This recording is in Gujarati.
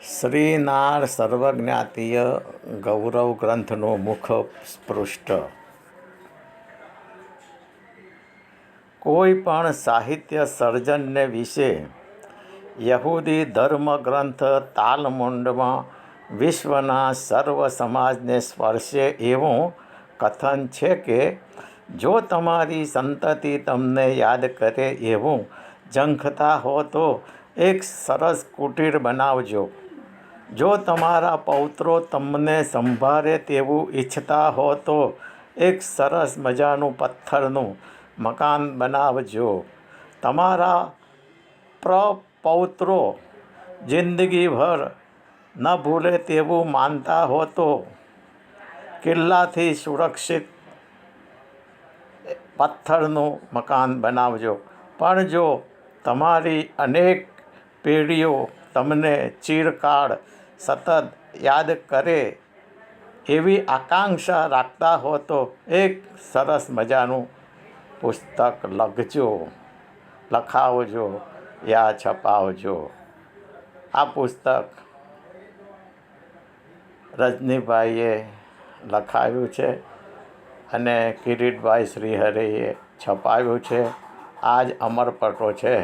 શ્રીનાર સર્વજ્ઞાતીય ગૌરવ ગ્રંથનું મુખ પૃષ્ઠ કોઈ પણ સાહિત્ય સર્જનને વિશે યહૂદી ધર્મગ્રંથ તાલમુંડમાં વિશ્વના સર્વ સમાજને સ્પર્શે એવું કથન છે કે, જો તમારી સંતતિ તમને યાદ કરે એવું ઝંખતા હો તો એક સરસ કુટીર બનાવજો. જો તમારા પૌત્રો તમને સંભાળે તેવું ઈચ્છતા હો તો એક સરસ મજાનું પથ્થરનું મકાન બનાવજો. તમારા પ્રપૌત્રો જિંદગીભર ન ભૂલે તેવું માનતા હો તો કિલ્લાથી સુરક્ષિત પથ્થરનું મકાન બનાવજો. પણ જો તમારી અનેક પેઢીઓ તમને ચિરકાળ સતત યાદ કરે એવી આકાંક્ષા રાખતા હો તો એક સરસ મજાનું પુસ્તક લખજો, લખાવજો, યા છપાવજો. આ પુસ્તક રજનીભાઈએ લખાવ્યું છે અને કિરીટભાઈ શ્રીહરિએ છપાવ્યું છે. આ જ અમરપટો છે.